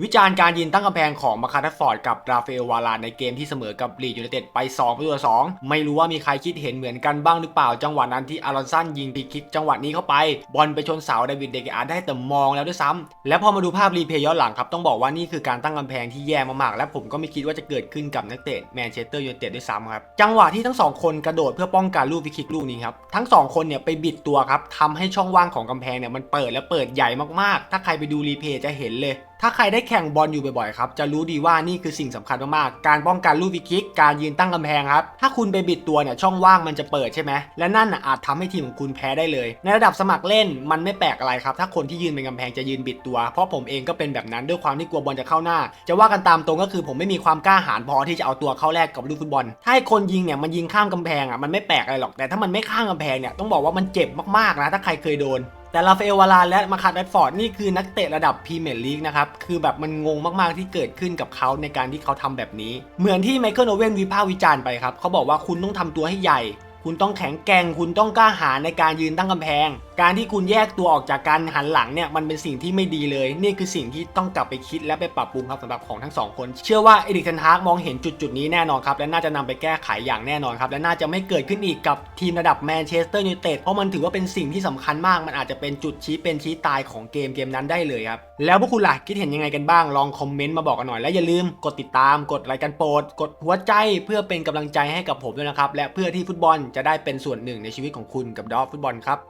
วิจารณ์การยืนตั้งกำแพงของมาคาทัสฟอร์ดกับราฟาเอลวาลานในเกมที่เสมอกับลีดยูไนเต็ดไป2ประตูต่อ2ไม่รู้ว่ามีใครคิดเห็นเหมือนกันบ้างหรือเปล่า จังหวะนั้นที่อารอนสันยิงพีคิกจังหวะนี้เข้าไป บอลไปชนเสาเดวิดเดกอาได้แต่มองแล้วด้วยซ้ำและพอมาดูภาพรีเพย์ย้อนหลังครับ ต้องบอกว่านี่คือการตั้งกำแพงที่แย่มากๆ และผมก็ไม่คิดว่าจะเกิดขึ้นกับนักเตะแมนเชสเตอร์ยูไนเต็ดด้วยซ้ำครับจังหวะที่ทั้งสองคนกระโดดเพื่อป้องกันลูกฟรีคิกลูกนี้ครับทั้งสองคนเนี่ยไปบิดตัวครับทำให้ช่องว่างของกำแพงเนี่ยมันเปิดและเปิดใหญ่มากๆ ถ้าใครไปดูรีเพย์จะเห็นเลย ถ้าใครได้แข่งบอลอยู่บ่อยๆครับ จะรู้ดีว่านี่คือสิ่งสำคัญมากๆ การป้องกันลูกฟรีคิก การยืนตั้งกำแพงครับ ถ้าคุณไปบิดตัวเนี่ยช่องว่างมันจะเปิดใช่ไหม และนั่นน่ะอาจทำให้ทีมของคุณแพ้ได้เลย ในระดับสมัครเล่นมันไม่แปลกอะไรครับ ถ้าคนที่ยืนเป็นกำแพงจะยืนบิดตัว เพราะผมเองก็เป็นแบบนั้นด้วยความที่กลัวบอลจะเข้าหน้า จะว่ากันตามตรงก็คือผมไม่มีความกล้าหาญพอที่จะเอาตัวเข้าแลกกับลูกฟุตบอล ถ้าให้คนยิงเนี่ยมันยิงข้ามกำแพงอะมันไม่แปลกอะไรหรอก แต่ถ้ามันไม่ข้ามกำแพงเนี่ยต้องบอกว่ามันเจ็บมากๆนะถ้าใครเคยโดน แต่ลาฟาเอลวาลานและมาคาร์ดแรดฟอร์ดนี่คือนักเตะระดับพรีเมียร์ลีกนะครับ คือแบบมันงงมากๆที่เกิดขึ้นกับเขาในการที่เขาทำแบบนี้ เหมือนที่ไมเคิลโอเว่นวิพากษ์วิจารณ์ไปครับ เขาบอกว่าคุณต้องทำตัวให้ใหญ่ คุณต้องแข็งแกร่ง คุณต้องกล้าหาญในการยืนตั้งกำแพงการที่คุณแยกตัวออกจากการหันหลังเนี่ยมันเป็นสิ่งที่ไม่ดีเลย นี่คือสิ่งที่ต้องกลับไปคิดและไปปรับปรุงครับสำหรับของทั้งสองคน เชื่อว่าเอริกเทนฮากมองเห็นจุดจุดนี้แน่นอนครับและน่าจะนำไปแก้ไขอย่างแน่นอนครับและน่าจะไม่เกิดขึ้นอีกกับทีมระดับแมนเชสเตอร์ยูไนเต็ดเพราะมันถือว่าเป็นสิ่งที่สำคัญมาก มันอาจจะเป็นจุดชี้เป็นชี้ตายของเกมเกมนั้นได้เลยครับแล้วพวกคุณล่ะคิดเห็นยังไงกันบ้างลองคอมเมนต์มาบอกกันหน่อยและอย่าลืมกดติดตามกดไลค์กันโปรดกดหัวใจเพื่อเป็นกำลังใจให้กับผมด้วยนะครับและเพื่อที่ฟุตบอลจะได้เป็นส่วนหนึ่งในชีวิตของคุณกับดอฟฟุตบอลครับ